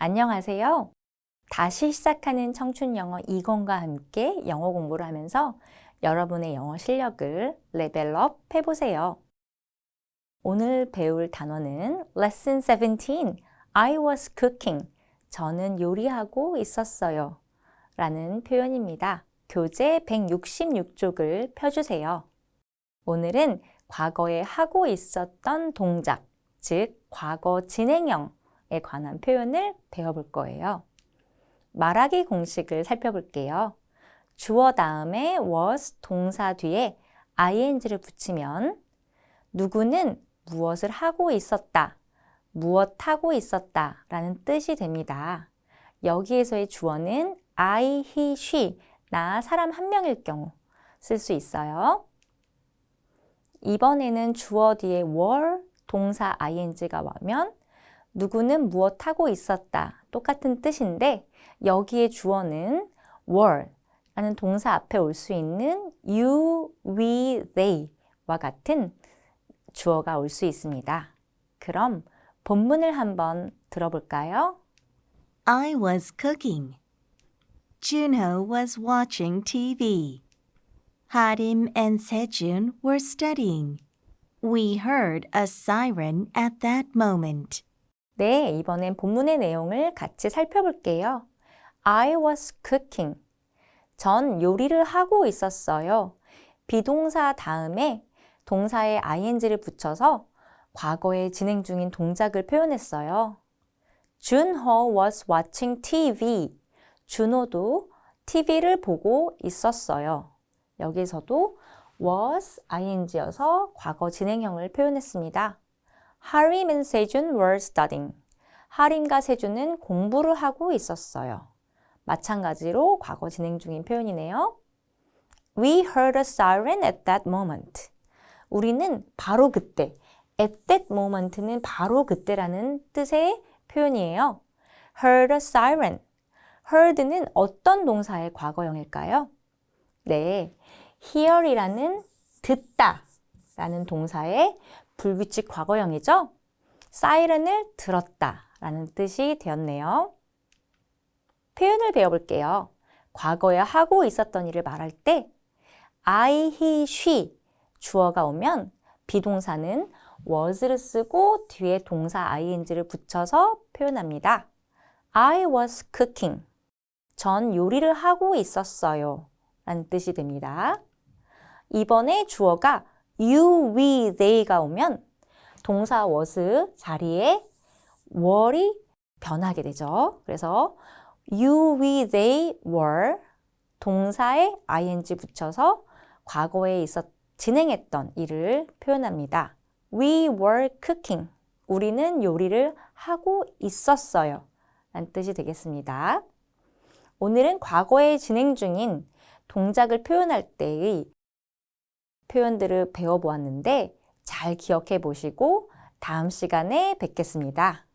안녕하세요. 다시 시작하는 청춘 영어 20과 함께 영어 공부를 하면서 여러분의 영어 실력을 레벨업 해보세요. 오늘 배울 단어는 Lesson 17 I was cooking. 저는 요리하고 있었어요. 라는 표현입니다. 교재 166쪽을 펴주세요. 오늘은 과거에 하고 있었던 동작, 즉 과거 진행형 에 관한 표현을 배워볼 거예요. 말하기 공식을 살펴볼게요. 주어 다음에 was 동사 뒤에 ing를 붙이면 누구는 무엇을 하고 있었다, 무엇 하고 있었다 라는 뜻이 됩니다. 여기에서의 주어는 I, he, she, 나 사람 한 명일 경우 쓸 수 있어요. 이번에는 주어 뒤에 were 동사 ing가 와면 누구는 무엇 하고 있었다 똑같은 뜻인데 여기에 주어는 were 라는 동사 앞에 올 수 있는 you, we, they와 같은 주어가 올 수 있습니다. 그럼 본문을 한번 들어볼까요? I was cooking. Junho was watching TV. Harim and Sejun were studying. We heard a siren at that moment. 네, 이번엔 본문의 내용을 같이 살펴볼게요. I was cooking. 전 요리를 하고 있었어요. 비동사 다음에 동사에 ing를 붙여서 과거에 진행 중인 동작을 표현했어요. 준호 was watching TV. 준호도 TV를 보고 있었어요. 여기서도 was ing여서 과거 진행형을 표현했습니다. 하림 and 세준 were studying. 하림과 세준은 공부를 하고 있었어요. 마찬가지로 과거 진행 중인 표현이네요. We heard a siren at that moment. 우리는 바로 그때, at that moment는 바로 그때라는 뜻의 표현이에요. heard a siren. heard는 어떤 동사의 과거형일까요? 네, hear이라는 듣다 라는 동사의 불규칙 과거형이죠. siren을 들었다 라는 뜻이 되었네요. 표현을 배워볼게요. 과거에 하고 있었던 일을 말할 때 I, he, she 주어가 오면 비동사는 was를 쓰고 뒤에 동사 ing를 붙여서 표현합니다. I was cooking. 전 요리를 하고 있었어요. 라는 뜻이 됩니다. 이번에 주어가 you, we, they가 오면 동사 was 자리에 were이 변하게 되죠. 그래서 you, we, they were 동사에 ing 붙여서 과거에 있었 진행했던 일을 표현합니다. We were cooking. 우리는 요리를 하고 있었어요. 라는 뜻이 되겠습니다. 오늘은 과거에 진행 중인 동작을 표현할 때의 표현들을 배워보았는데 잘 기억해 보시고 다음 시간에 뵙겠습니다.